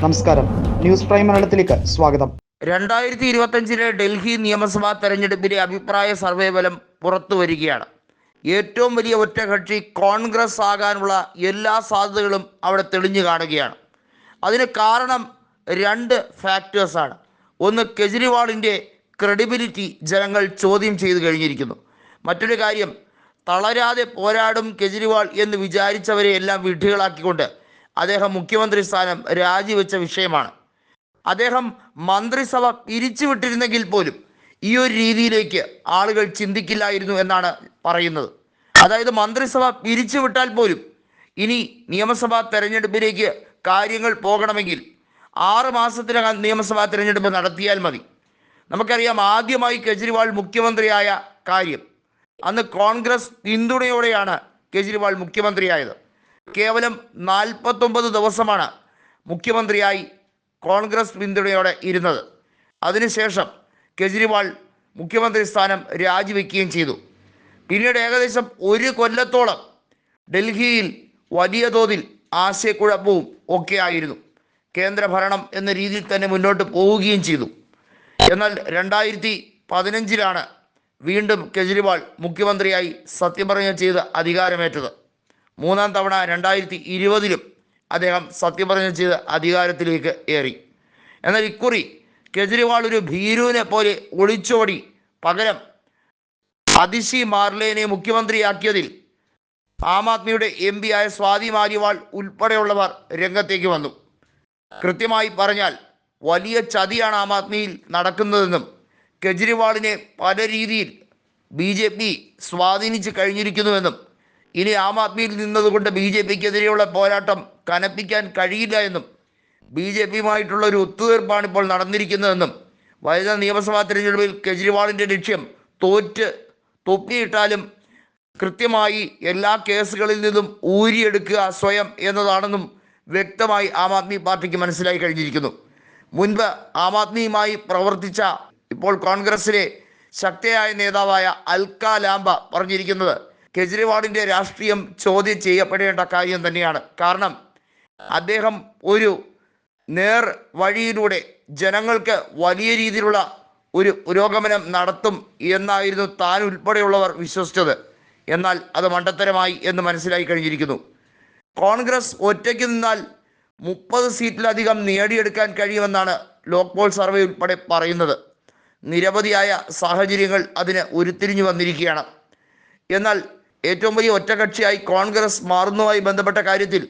നമസ്കാരം. News prime മലയാളത്തിലേക്ക് സ്വാഗതം. രണ്ടായിരത്തി ഇരുപത്തഞ്ചിലെ ഡൽഹി നിയമസഭാ തെരഞ്ഞെടുപ്പിലെ അഭിപ്രായ സർവേ ഫലം പുറത്തു വരികയാണ്. ഏറ്റവും വലിയ ഒറ്റകക്ഷി കോൺഗ്രസ് ആകാനുള്ള എല്ലാ സാധ്യതകളും അവിടെ തെളിഞ്ഞു കാണുകയാണ്. അതിന് കാരണം രണ്ട് ഫാക്ടേഴ്സാണ് ഒന്ന് കെജ്രിവാളിന്റെ ക്രെഡിബിലിറ്റി ജനങ്ങൾ ചോദ്യം ചെയ്തു കഴിഞ്ഞിരിക്കുന്നു. മറ്റൊരു കാര്യം തളരാതെ പോരാടും കെജ്രിവാൾ എന്ന് വിചാരിച്ചവരെ എല്ലാം വിഡ്ഢികളാക്കിക്കൊണ്ട് അദ്ദേഹം മുഖ്യമന്ത്രി സ്ഥാനം രാജിവെച്ച വിഷയമാണ്. അദ്ദേഹം മന്ത്രിസഭ പിരിച്ചുവിട്ടിരുന്നെങ്കിൽ പോലും ഈ ഒരു രീതിയിലേക്ക് ആളുകൾ ചിന്തിക്കില്ലായിരുന്നു എന്നാണ് പറയുന്നത്. അതായത് മന്ത്രിസഭ പിരിച്ചുവിട്ടാൽ പോലും ഇനി നിയമസഭാ തെരഞ്ഞെടുപ്പിലേക്ക് കാര്യങ്ങൾ പോകണമെങ്കിൽ ആറ് മാസത്തിനകം നിയമസഭാ തെരഞ്ഞെടുപ്പ് നടത്തിയാൽ മതി. നമുക്കറിയാം ആദ്യമായി കെജ്രിവാൾ മുഖ്യമന്ത്രിയായ കാര്യം. അന്ന് കോൺഗ്രസ് പിന്തുണയോടെയാണ് കെജ്രിവാൾ മുഖ്യമന്ത്രിയായത്. കേവലം നാൽപ്പത്തൊമ്പത് ദിവസമാണ് മുഖ്യമന്ത്രിയായി കോൺഗ്രസ് പിന്തുണയോടെ ഇരുന്നത്. അതിനുശേഷം കെജ്രിവാൾ മുഖ്യമന്ത്രി സ്ഥാനം രാജിവെക്കുകയും ചെയ്തു. പിന്നീട് ഏകദേശം ഒരു കൊല്ലത്തോളം ഡൽഹിയിൽ വലിയ തോതിൽ ആശയക്കുഴപ്പവും ഒക്കെ ആയിരുന്നു കേന്ദ്രഭരണം എന്ന രീതിയിൽ തന്നെ മുന്നോട്ട് പോവുകയും ചെയ്തു. എന്നാൽ രണ്ടായിരത്തി പതിനഞ്ചിലാണ് വീണ്ടും കെജ്രിവാൾ മുഖ്യമന്ത്രിയായി സത്യപ്രതിജ്ഞ ചെയ്ത് അധികാരമേറ്റത്. മൂന്നാം തവണ രണ്ടായിരത്തി ഇരുപതിലും അദ്ദേഹം സത്യപ്രതിജ്ഞ ചെയ്ത് അധികാരത്തിലേക്ക് ഏറി. എന്നാൽ ഇക്കുറി കെജ്രിവാൾ ഒരു ഭീരുവിനെ പോലെ ഒളിച്ചോടി പകരം അതിശി മാർലേനെ മുഖ്യമന്ത്രിയാക്കിയതിൽ ആം ആദ്മിയുടെ എം പി ആയ സ്വാതി മാലിവാൾ ഉൾപ്പെടെയുള്ളവർ രംഗത്തേക്ക് വന്നു. കൃത്യമായി പറഞ്ഞാൽ വലിയ ചതിയാണ് ആം ആദ്മിയിൽ നടക്കുന്നതെന്നും കെജ്രിവാളിനെ പല രീതിയിൽ ബി ജെ പി സ്വാധീനിച്ച് കഴിഞ്ഞിരിക്കുന്നുവെന്നും ഇനി ആം ആദ്മിയിൽ നിന്നതുകൊണ്ട് ബി ജെ പിക്കെതിരെയുള്ള പോരാട്ടം കനപ്പിക്കാൻ കഴിയില്ല എന്നും ബി ജെ പിയുമായിട്ടുള്ള ഒരു ഒത്തുതീർപ്പാണ് ഇപ്പോൾ നടന്നിരിക്കുന്നതെന്നും വരുന്ന നിയമസഭാ തിരഞ്ഞെടുപ്പിൽ കെജ്രിവാളിന്റെ ലക്ഷ്യം തോറ്റ് തൊപ്പിയിട്ടാലും കൃത്യമായി എല്ലാ കേസുകളിൽ നിന്നും ഊരിയെടുക്കുക സ്വയം എന്നതാണെന്നും വ്യക്തമായി ആം ആദ്മി പാർട്ടിക്ക് മനസ്സിലായി കഴിഞ്ഞിരിക്കുന്നു. മുൻപ് ആം ആദ്മിയുമായി പ്രവർത്തിച്ച ഇപ്പോൾ കോൺഗ്രസിലെ ശക്തിയായ നേതാവായ അൽക്ക ലാംബ പറഞ്ഞിരിക്കുന്നത് കെജ്രിവാളിന്റെ രാഷ്ട്രീയം ചോദ്യം ചെയ്യപ്പെടേണ്ട കാര്യം തന്നെയാണ്. കാരണം അദ്ദേഹം ഒരു നേർ വഴിയിലൂടെ ജനങ്ങൾക്ക് വലിയ രീതിയിലുള്ള ഒരു പുരോഗമനം നടത്തും എന്നായിരുന്നു താൻ ഉൾപ്പെടെയുള്ളവർ വിശ്വസിച്ചത്. എന്നാൽ അത് മണ്ടത്തരമായി എന്ന് മനസ്സിലായി കഴിഞ്ഞിരിക്കുന്നു. കോൺഗ്രസ് ഒറ്റയ്ക്ക് നിന്നാൽ മുപ്പത് സീറ്റിലധികം നേടിയെടുക്കാൻ കഴിയുമെന്നാണ് ലോക്പോൾ സർവേ ഉൾപ്പെടെ പറയുന്നത്. നിരവധിയായ സാഹചര്യങ്ങൾ അതിന് ഉരുത്തിരിഞ്ഞു വന്നിരിക്കുകയാണ്. എന്നാൽ ഏറ്റവും വലിയ ഒറ്റകക്ഷിയായി കോൺഗ്രസ് മാറുന്നതുമായി ബന്ധപ്പെട്ട കാര്യത്തിൽ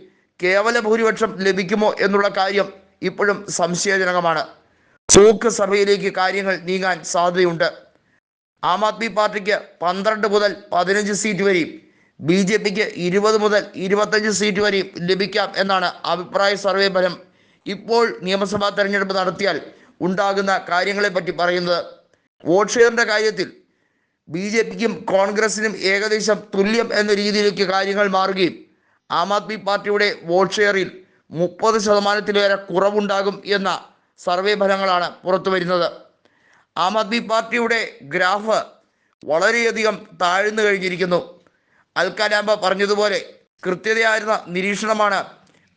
കേവല ഭൂരിപക്ഷം ലഭിക്കുമോ എന്നുള്ള കാര്യം ഇപ്പോഴും സംശയജനകമാണ്. ചോക്ക് സഭയിലേക്ക് കാര്യങ്ങൾ നീങ്ങാൻ സാധ്യതയുണ്ട്. ആം ആദ്മി പാർട്ടിക്ക് പന്ത്രണ്ട് മുതൽ പതിനഞ്ച് സീറ്റ് വരെയും ബി ജെ പിക്ക് ഇരുപത് മുതൽ ഇരുപത്തഞ്ച് സീറ്റ് വരെയും ലഭിക്കാം എന്നാണ് അഭിപ്രായ സർവേ ഫലം ഇപ്പോൾ നിയമസഭാ തെരഞ്ഞെടുപ്പ് നടത്തിയാൽ ഉണ്ടാകുന്ന കാര്യങ്ങളെപ്പറ്റി പറയുന്നത്. വോട്ട് ഷെയറിന്റെ കാര്യത്തിൽ ബി ജെ പിക്കും കോൺഗ്രസിനും ഏകദേശം തുല്യം എന്ന രീതിയിലേക്ക് കാര്യങ്ങൾ മാറുകയും ആം ആദ്മി പാർട്ടിയുടെ വോട്ട് ഷെയറിൽ മുപ്പത് ശതമാനത്തിലേറെ കുറവുണ്ടാകും എന്ന സർവേ ഫലങ്ങളാണ് പുറത്തു വരുന്നത്. ആം ആദ്മി പാർട്ടിയുടെ ഗ്രാഫ് വളരെയധികം താഴ്ന്നു കഴിഞ്ഞിരിക്കുന്നു. അൽക്കാലാമ്പ പറഞ്ഞതുപോലെ കൃത്യതയായിരുന്ന നിരീക്ഷണമാണ്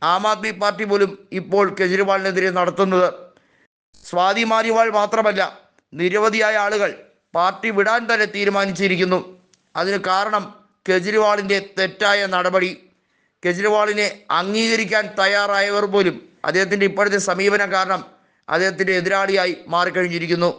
ആം ആദ്മി പാർട്ടി പോലും ഇപ്പോൾ കെജ്രിവാളിനെതിരെ നടത്തുന്നത്. സ്വാതി മാലിവാൾ മാത്രമല്ല നിരവധിയായ ആളുകൾ പാർട്ടി വിടാൻ തന്നെ തീരുമാനിച്ചിരിക്കുന്നു. അതിന് കാരണം കെജ്രിവാളിന്റെ തെറ്റായ നടപടി. കെജ്രിവാളിനെ അംഗീകരിക്കാൻ തയ്യാറായവർ പോലും അദ്ദേഹത്തിന്റെ ഇപ്പോഴത്തെ സമീപനം കാരണം അദ്ദേഹത്തിന്റെ എതിരാളിയായി മാറിക്കഴിഞ്ഞിരിക്കുന്നു.